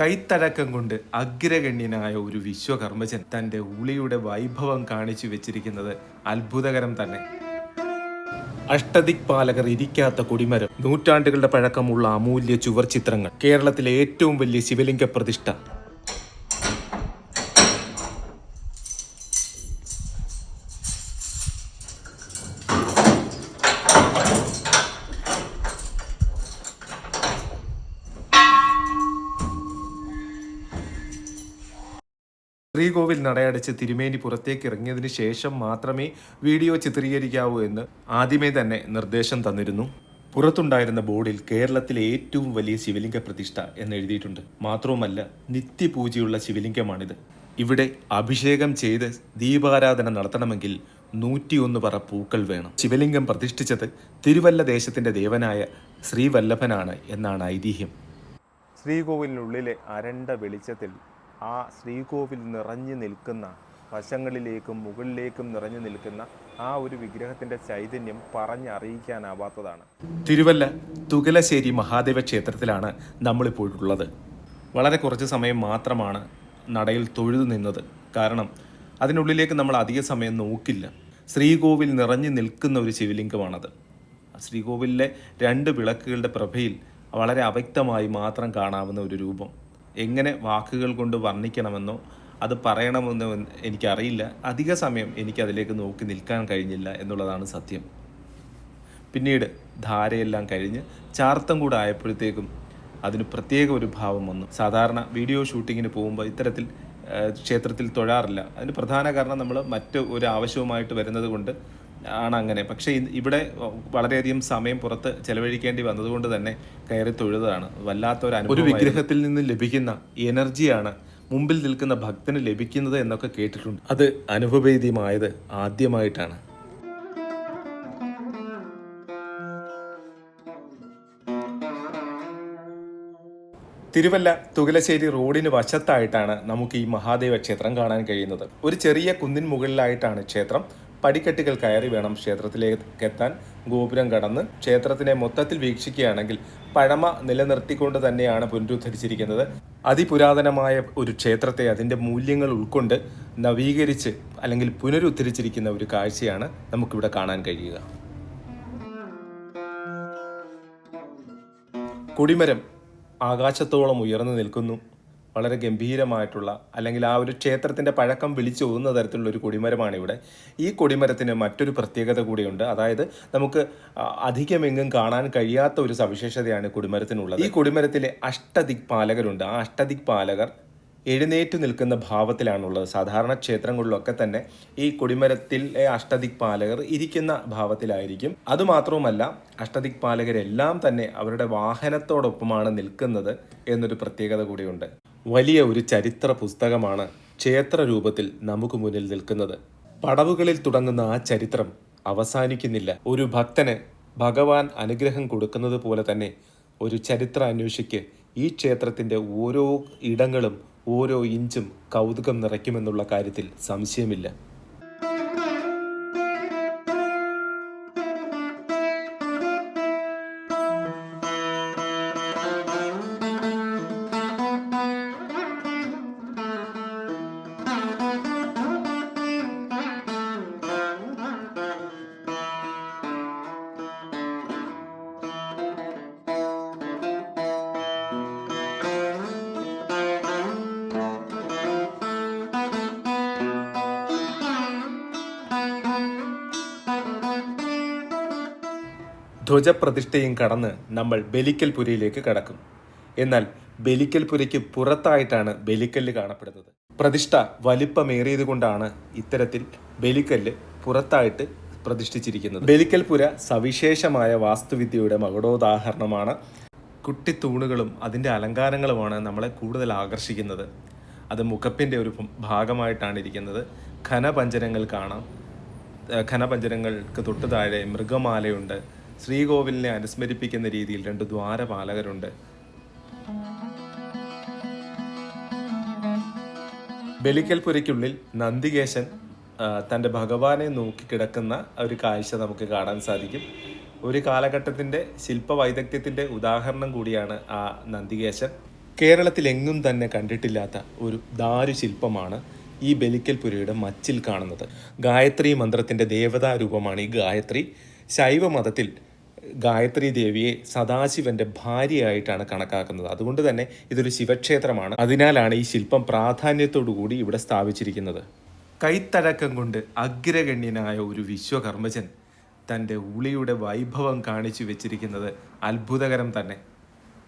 കൈത്തഴക്കം കൊണ്ട് അഗ്രഗണ്യനായ ഒരു വിശ്വകർമ്മജൻ തന്റെ ഉളിയുടെ വൈഭവം കാണിച്ചു വെച്ചിരിക്കുന്നത് അത്ഭുതകരം തന്നെ. അഷ്ടദിക് പാലകർ ഇരിക്കാത്ത കൊടിമരം നൂറ്റാണ്ടുകളുടെ പഴക്കമുള്ള അമൂല്യ ചുവർ ചിത്രങ്ങൾ കേരളത്തിലെ ഏറ്റവും വലിയ ശിവലിംഗ പ്രതിഷ്ഠ ശ്രീകോവിൽ നടയടച്ച് തിരുമേനി പുറത്തേക്ക് ഇറങ്ങിയതിന് ശേഷം മാത്രമേ വീഡിയോ ചിത്രീകരിക്കാവൂ എന്ന് ആദ്യമേ തന്നെ നിർദ്ദേശം തന്നിരുന്നു. പുറത്തുണ്ടായിരുന്ന ബോർഡിൽ കേരളത്തിലെ ഏറ്റവും വലിയ ശിവലിംഗ പ്രതിഷ്ഠ എന്ന് എഴുതിയിട്ടുണ്ട്. മാത്രവുമല്ല നിത്യപൂജയുള്ള ശിവലിംഗമാണിത്. ഇവിടെ അഭിഷേകം ചെയ്ത് ദീപാരാധന നടത്തണമെങ്കിൽ നൂറ്റിയൊന്ന് പറ പൂക്കൾ വേണം. ശിവലിംഗം പ്രതിഷ്ഠിച്ചത് തിരുവല്ല ദേശത്തിന്റെ ദേവനായ ശ്രീവല്ലഭനാണ് എന്നാണ് ഐതിഹ്യം. ശ്രീകോവിലിനുള്ളിലെ അരണ്ട വെളിച്ചത്തിൽ ആ ശ്രീകോവിൽ നിറഞ്ഞു നിൽക്കുന്ന വശങ്ങളിലേക്കും മുകളിലേക്കും നിറഞ്ഞു നിൽക്കുന്ന ആ ഒരു വിഗ്രഹത്തിന്റെ ചൈതന്യം പറഞ്ഞറിയിക്കാനാവാത്തതാണ്. തിരുവല്ല തുകലശ്ശേരി മഹാദേവ ക്ഷേത്രത്തിലാണ് നമ്മളിപ്പോഴുള്ളത്. വളരെ കുറച്ച് സമയം മാത്രമാണ് നടയിൽ തൊഴുതു നിന്നത്. കാരണം അതിനുള്ളിലേക്ക് നമ്മൾ അധിക സമയം നോക്കില്ല. ശ്രീകോവിൽ നിറഞ്ഞു നിൽക്കുന്ന ഒരു ശിവലിംഗമാണത്. ശ്രീകോവിലിലെ രണ്ട് വിളക്കുകളുടെ പ്രഭയിൽ വളരെ അവ്യക്തമായി മാത്രം കാണാവുന്ന ഒരു രൂപം. എങ്ങനെ വാക്കുകൾ കൊണ്ട് വർണിക്കണമെന്നോ അത് പറയണമെന്നോ എനിക്കറിയില്ല. അധിക സമയം എനിക്ക് അതിലേക്ക് നോക്കി നിൽക്കാൻ കഴിഞ്ഞില്ല എന്നുള്ളതാണ് സത്യം. പിന്നീട് ധാരയെല്ലാം കഴിഞ്ഞ് ചാർത്തം കൂടെ ആയപ്പോഴത്തേക്കും അതിന് പ്രത്യേക ഒരു ഭാവം വന്നു. സാധാരണ വീഡിയോ ഷൂട്ടിങ്ങിന് പോകുമ്പോൾ ഇത്തരത്തിൽ ക്ഷേത്രത്തിൽ തൊഴാറില്ല. അതിന് പ്രധാന കാരണം നമ്മൾ മറ്റു ഒരു ആവശ്യവുമായിട്ട് വരുന്നത് കൊണ്ട് ആണ് അങ്ങനെ. പക്ഷേ ഇവിടെ വളരെയധികം സമയം പുറത്ത് ചെലവഴിക്കേണ്ടി വന്നതുകൊണ്ട് തന്നെ കയറി തൊഴുതാണ് വല്ലാത്ത ഒരു അനുഭവം ഒരു വിഗ്രഹത്തിൽ നിന്ന് ലഭിക്കുന്ന എനർജിയാണ് മുമ്പിൽ നിൽക്കുന്ന ഭക്തന് ലഭിക്കുന്നത് എന്നൊക്കെ കേട്ടിട്ടുണ്ട്. അത് അനുഭവേദ്യമായത് ആദ്യമായിട്ടാണ്. തിരുവല്ല തുകലശ്ശേരി റോഡിന് വശത്തായിട്ടാണ് നമുക്ക് ഈ മഹാദേവ ക്ഷേത്രം കാണാൻ കഴിയുന്നത്. ഒരു ചെറിയ കുന്നിൻ മുകളിലായിട്ടാണ് ക്ഷേത്രം. പടിക്കെട്ടുകൾ കയറി വേണം ക്ഷേത്രത്തിലേക്ക് എത്താൻ ഗോപുരം കടന്ന് ക്ഷേത്രത്തിനെ മൊത്തത്തിൽ വീക്ഷിക്കുകയാണെങ്കിൽ പഴമ നിലനിർത്തിക്കൊണ്ട് തന്നെയാണ് പുനരുദ്ധരിച്ചിരിക്കുന്നത്. അതിപുരാതനമായ ഒരു ക്ഷേത്രത്തെ അതിന്റെ മൂല്യങ്ങൾ ഉൾക്കൊണ്ട് നവീകരിച്ച് അല്ലെങ്കിൽ പുനരുദ്ധരിച്ചിരിക്കുന്ന ഒരു കാഴ്ചയാണ് നമുക്കിവിടെ കാണാൻ കഴിയുക. കുടിമരം ആകാശത്തോളം ഉയർന്നു നിൽക്കുന്നു. വളരെ ഗംഭീരമായിട്ടുള്ള അല്ലെങ്കിൽ ആ ഒരു ക്ഷേത്രത്തിന്റെ പഴക്കം വിളിച്ചോതുന്ന തരത്തിലുള്ള ഒരു കൊടിമരമാണ് ഇവിടെ. ഈ കൊടിമരത്തിന് മറ്റൊരു പ്രത്യേകത കൂടിയുണ്ട്. അതായത് നമുക്ക് അധികമെങ്ങും കാണാൻ കഴിയാത്ത ഒരു സവിശേഷതയാണ് കൊടിമരത്തിനുള്ളത്. ഈ കൊടിമരത്തിലെ അഷ്ടദിക് പാലകരുണ്ട് ആ അഷ്ടദിക് പാലകർ എഴുന്നേറ്റ് നിൽക്കുന്ന ഭാവത്തിലാണുള്ളത്. സാധാരണ ക്ഷേത്രങ്ങളിലൊക്കെ തന്നെ ഈ കൊടിമരത്തിലെ അഷ്ടദിക് പാലകർ ഇരിക്കുന്ന ഭാവത്തിലായിരിക്കും. അതുമാത്രവുമല്ല അഷ്ടദിക് പാലകരെല്ലാം തന്നെ അവരുടെ വാഹനത്തോടൊപ്പമാണ് നിൽക്കുന്നത് എന്നൊരു പ്രത്യേകത കൂടിയുണ്ട്. വലിയ ഒരു ചരിത്ര പുസ്തകമാണ് ക്ഷേത്ര രൂപത്തിൽ നമുക്ക് മുന്നിൽ നിൽക്കുന്നത്. പടവുകളിൽ തുടങ്ങുന്ന ആ ചരിത്രം അവസാനിക്കുന്നില്ല. ഒരു ഭക്തന് ഭഗവാൻ അനുഗ്രഹം കൊടുക്കുന്നത് പോലെ തന്നെ ഒരു ചരിത്ര അന്വേഷിക്ക് ഈ ക്ഷേത്രത്തിന്റെ ഓരോ ഇടങ്ങളും ഓരോ ഇഞ്ചും കൗതുകം നിറയ്ക്കുമെന്നുള്ള കാര്യത്തിൽ സംശയമില്ല. ധ്വജപ്രതിഷ്ഠയും കടന്ന് നമ്മൾ ബലിക്കൽപുരയിലേക്ക് കടക്കും. എന്നാൽ ബലിക്കൽപുരയ്ക്ക് പുറത്തായിട്ടാണ് ബലിക്കല്ല് കാണപ്പെടുന്നത്. പ്രതിഷ്ഠ വലിപ്പമേറിയത് കൊണ്ടാണ് ഇത്തരത്തിൽ ബലിക്കല്ല് പുറത്തായിട്ട് പ്രതിഷ്ഠിച്ചിരിക്കുന്നത്. ബലിക്കൽപുര സവിശേഷമായ വാസ്തുവിദ്യയുടെ മകുടോദാഹരണമാണ്. കുട്ടിത്തൂണുകളും അതിന്റെ അലങ്കാരങ്ങളുമാണ് നമ്മളെ കൂടുതൽ ആകർഷിക്കുന്നത്. അത് മുഖപ്പിന്റെ ഒരു ഭാഗമായിട്ടാണ് ഇരിക്കുന്നത്. ഘനപഞ്ചരങ്ങൾ കാണാം. ഖനപഞ്ചനങ്ങൾക്ക് തൊട്ടു താഴെ മൃഗമാലയുണ്ട്. ശ്രീകോവിലിനെ അനുസ്മരിപ്പിക്കുന്ന രീതിയിൽ രണ്ട് ദ്വാരപാലകരുണ്ട്. ബലിക്കൽപുരയ്ക്കുള്ളിൽ നന്ദികേശൻ തന്റെ ഭഗവാനെ നോക്കി കിടക്കുന്ന ഒരു കാഴ്ച നമുക്ക് കാണാൻ സാധിക്കും. ഒരു കാലഘട്ടത്തിന്റെ ശില്പ വൈദഗ്ധ്യത്തിന്റെ ഉദാഹരണം കൂടിയാണ് ആ നന്ദികേശൻ. കേരളത്തിലെങ്ങും തന്നെ കണ്ടിട്ടില്ലാത്ത ഒരു ദാരുശില്പമാണ് ഈ ബലിക്കൽപുരയുടെ മച്ചിൽ കാണുന്നത്. ഗായത്രി മന്ത്രത്തിന്റെ ദേവതാരൂപമാണ് ഈ ഗായത്രി. ശൈവ മതത്തിൽ ഗായത്രി ദേവിയെ സദാശിവന്റെ ഭാര്യയായിട്ടാണ് കണക്കാക്കുന്നത്. അതുകൊണ്ട് തന്നെ ഇതൊരു ശിവക്ഷേത്രമാണ്. അതിനാലാണ് ഈ ശില്പം പ്രാധാന്യത്തോടു കൂടി ഇവിടെ സ്ഥാപിച്ചിരിക്കുന്നത്. കൈത്തഴക്കം കൊണ്ട് അഗ്രഗണ്യനായ ഒരു വിശ്വകർമ്മജൻ തന്റെ ഉളിയുടെ വൈഭവം കാണിച്ചു വെച്ചിരിക്കുന്നത് അത്ഭുതകരം തന്നെ.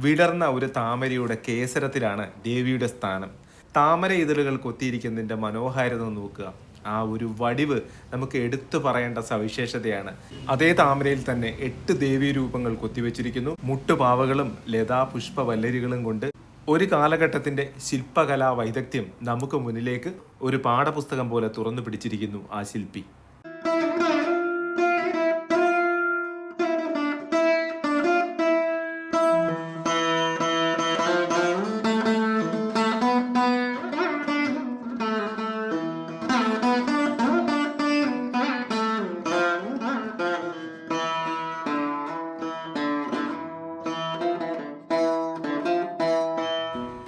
വിടർന്ന ഒരു താമരയുടെ കേസരത്തിലാണ് ദേവിയുടെ സ്ഥാനം. താമര ഇതളുകൾ കൊത്തിയിരിക്കുന്നതിന്റെ മനോഹാരിത നോക്കുക. ആ ഒരു വടിവ് നമുക്ക് എടുത്തു പറയേണ്ട സവിശേഷതയാണ്. അതേ താമരയിൽ തന്നെ എട്ട് ദേവീ രൂപങ്ങൾ കൊത്തിവെച്ചിരിക്കുന്നു. മുട്ടുപാവകളും ലതാ പുഷ്പവല്ലരികളും കൊണ്ട് ഒരു കാലഘട്ടത്തിന്റെ ശില്പകലാ വൈദഗ്ധ്യം നമുക്ക് മുന്നിലേക്ക് ഒരു പാഠപുസ്തകം പോലെ തുറന്നു പിടിച്ചിരിക്കുന്നു ആ ശില്പി.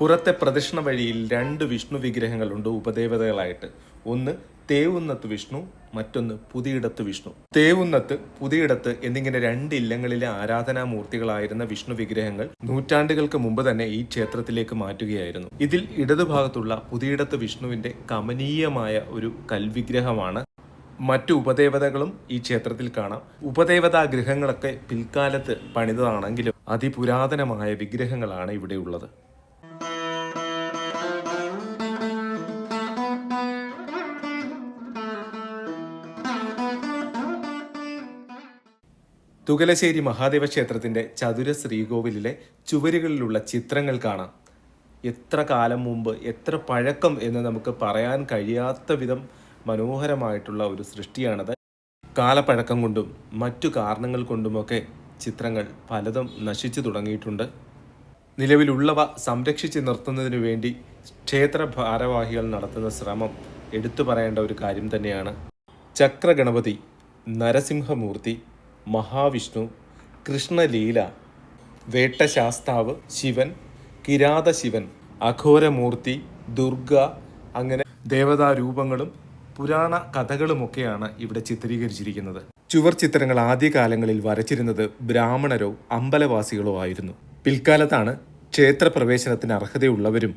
പുറത്തെ പ്രദക്ഷിണ വഴിയിൽ രണ്ട് വിഷ്ണു വിഗ്രഹങ്ങളുണ്ട് ഉപദേവതകളായിട്ട്. ഒന്ന് തേവുന്നത്ത് വിഷ്ണു മറ്റൊന്ന് പുതിയിടത്ത് വിഷ്ണു. തേവുന്നത്ത് പുതിയിടത്ത് എന്നിങ്ങനെ രണ്ട് ഇല്ലങ്ങളിലെ ആരാധനാമൂർത്തികളായിരുന്ന വിഷ്ണു വിഗ്രഹങ്ങൾ നൂറ്റാണ്ടുകൾക്ക് മുമ്പ് തന്നെ ഈ ക്ഷേത്രത്തിലേക്ക് മാറ്റുകയായിരുന്നു. ഇതിൽ ഇടതുഭാഗത്തുള്ള പുതിയിടത്ത് വിഷ്ണുവിന്റെ കമനീയമായ ഒരു കൽവിഗ്രഹമാണ് മറ്റു ഉപദേവതകളും ഈ ക്ഷേത്രത്തിൽ കാണാം. ഉപദേവതാ ഗൃഹങ്ങളൊക്കെ പിൽക്കാലത്ത് പണിതതാണെങ്കിലും അതിപുരാതനമായ വിഗ്രഹങ്ങളാണ് ഇവിടെ തുകലശ്ശേരി മഹാദേവ ക്ഷേത്രത്തിന്റെ ചതുര ശ്രീകോവിലിലെ ചുവരുകളിലുള്ള ചിത്രങ്ങൾ കാണാം. എത്ര കാലം മുമ്പ് എത്ര പഴക്കം എന്ന് നമുക്ക് പറയാൻ കഴിയാത്ത വിധം മനോഹരമായിട്ടുള്ള ഒരു സൃഷ്ടിയാണത്. കാലപ്പഴക്കം കൊണ്ടും മറ്റു കാരണങ്ങൾ കൊണ്ടുമൊക്കെ ചിത്രങ്ങൾ പലതും നശിച്ചു തുടങ്ങിയിട്ടുണ്ട്. നിലവിലുള്ളവ സംരക്ഷിച്ച് നിർത്തുന്നതിനു വേണ്ടി ക്ഷേത്ര ഭാരവാഹികൾ നടത്തുന്ന ശ്രമം എടുത്തു പറയേണ്ട ഒരു കാര്യം തന്നെയാണ്. ചക്രഗണപതി നരസിംഹമൂർത്തി മഹാവിഷ്ണു കൃഷ്ണലീല വേട്ടശാസ്താവ് ശിവൻ കിരാത ശിവൻ അഘോരമൂർത്തി ദുർഗ അങ്ങനെ ദേവതാരൂപങ്ങളും പുരാണ കഥകളുമൊക്കെയാണ് ഇവിടെ ചിത്രീകരിച്ചിരിക്കുന്നത്. ചുവർ ചിത്രങ്ങൾ ആദ്യകാലങ്ങളിൽ വരച്ചിരുന്നത് ബ്രാഹ്മണരോ അമ്പലവാസികളോ ആയിരുന്നു. പിൽക്കാലത്താണ് ക്ഷേത്രപ്രവേശനത്തിന് അർഹതയുള്ളവരും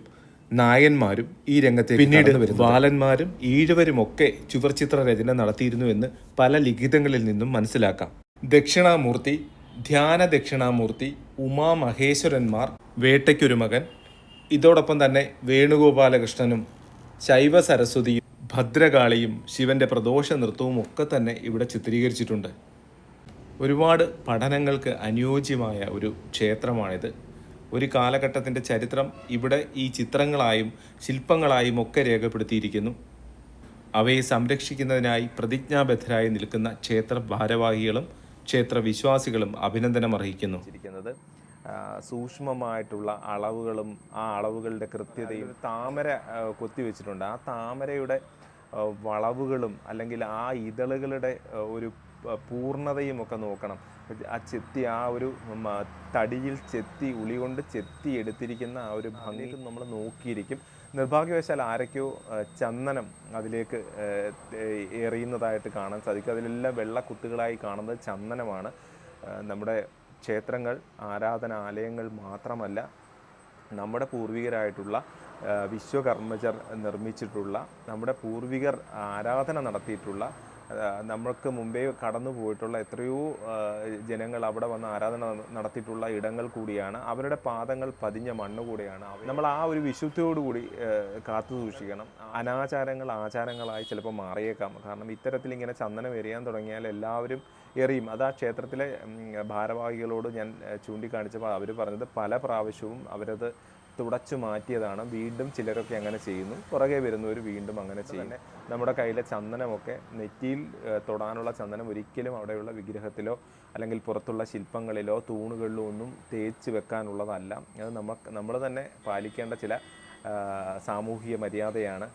നായന്മാരും ഈ രംഗത്തെ പിന്നീട് ബാലന്മാരും ഈഴവരുമൊക്കെ ചുവർചിത്ര രചന നടത്തിയിരുന്നു എന്ന് പല ലിഖിതങ്ങളിൽ നിന്നും മനസ്സിലാക്കാം. ദക്ഷിണാമൂർത്തി ധ്യാന ദക്ഷിണാമൂർത്തി ഉമാമഹേശ്വരന്മാർ വേട്ടയ്ക്കൊരു മകൻ ഇതോടൊപ്പം തന്നെ വേണുഗോപാലകൃഷ്ണനും ശൈവ സരസ്വതിയും ഭദ്രകാളിയും ശിവന്റെ പ്രദോഷ നൃത്തവും ഒക്കെ തന്നെ ഇവിടെ ചിത്രീകരിച്ചിട്ടുണ്ട്. ഒരുപാട് പഠനങ്ങൾക്ക് അനുയോജ്യമായ ഒരു ക്ഷേത്രമാണിത്. ഒരു കാലഘട്ടത്തിന്റെ ചരിത്രം ഇവിടെ ഈ ചിത്രങ്ങളായും ശില്പങ്ങളായും ഒക്കെ രേഖപ്പെടുത്തിയിരിക്കുന്നു. അവയെ സംരക്ഷിക്കുന്നതിനായി പ്രതിജ്ഞാബദ്ധരായി നിൽക്കുന്ന ക്ഷേത്ര ഭാരവാഹികളും ക്ഷേത്ര വിശ്വാസികളും അഭിനന്ദനം അർഹിക്കുന്നു. സൂക്ഷ്മമായിട്ടുള്ള അളവുകളും ആ അളവുകളുടെ കൃത്യതയും താമര കൊത്തി കൊത്തിവെച്ചിട്ടുണ്ട്. ആ താമരയുടെ വളവുകളും അല്ലെങ്കിൽ ആ ഇതളുകളുടെ ഒരു പൂർണതയും ഒക്കെ നോക്കണം. ആ ചെത്തി ആ ഒരു തടിയിൽ ചെത്തി ഉളി കൊണ്ട് ചെത്തി എടുത്തിരിക്കുന്ന ആ ഒരു ഭംഗി നമ്മൾ നോക്കിയിരിക്കും. നിർഭാഗ്യവശാൽ ആരൊക്കെയോ ചന്ദനം അതിലേക്ക് എറിയുന്നതായിട്ട് കാണാൻ സാധിക്കും. അതിലെല്ലാം വെള്ളക്കുത്തുകളായി കാണുന്നത് ചന്ദനമാണ്. നമ്മുടെ ക്ഷേത്രങ്ങൾ ആരാധനാലയങ്ങൾ മാത്രമല്ല നമ്മുടെ പൂർവികരായിട്ടുള്ള വിശ്വകർമ്മജർ നിർമ്മിച്ചിട്ടുള്ള നമ്മുടെ പൂർവികർ ആരാധന നടത്തിയിട്ടുള്ള ആ, നമ്മൾക്ക് മുമ്പേ കടന്നു പോയിട്ടുള്ള എത്രയോ ജനങ്ങൾ അവിടെ വന്ന് ആരാധന നട- നടത്തിയിട്ടുള്ള ഇടങ്ങൾ കൂടിയാണ്. അവരുടെ പാദങ്ങൾ പതിഞ്ഞ മണ്ണ് കൂടിയാണ്. നമ്മൾ ആ ഒരു വിശുദ്ധിയോടുകൂടി കാത്തു സൂക്ഷിക്കണം. അനാചാരങ്ങൾ ആചാരങ്ങളായി ചിലപ്പോൾ മാറിയേക്കാം. കാരണം ഇത്തരത്തിൽ ഇങ്ങനെ ചന്ദനം എറിയാൻ തുടങ്ങിയാൽ എല്ലാവരും എറിയും. അത് ആ ക്ഷേത്രത്തിലെ ഭാരവാഹികളോട് ഞാൻ ചൂണ്ടിക്കാണിച്ചപ്പോൾ അവർ പറഞ്ഞത് പല പ്രാവശ്യവും അവരത് തുടച്ചു മാറ്റിയതാണ്. വീണ്ടും ചിലരൊക്കെ അങ്ങനെ ചെയ്യുന്നു. പുറകെ വരുന്നവർ വീണ്ടും അങ്ങനെ ചെയ്യുന്നു നമ്മുടെ കയ്യിലെ ചന്ദനമൊക്കെ നെറ്റിയിൽ തൊടാനുള്ള ചന്ദനം ഒരിക്കലും അവിടെയുള്ള വിഗ്രഹത്തിലോ അല്ലെങ്കിൽ പുറത്തുള്ള ശില്പങ്ങളിലോ തൂണുകളിലോ ഒന്നും തേച്ച് വെക്കാനുള്ളതല്ല. അത് നമുക്ക് നമ്മൾ തന്നെ പാലിക്കേണ്ട ചില സാമൂഹിക മര്യാദയാണ്.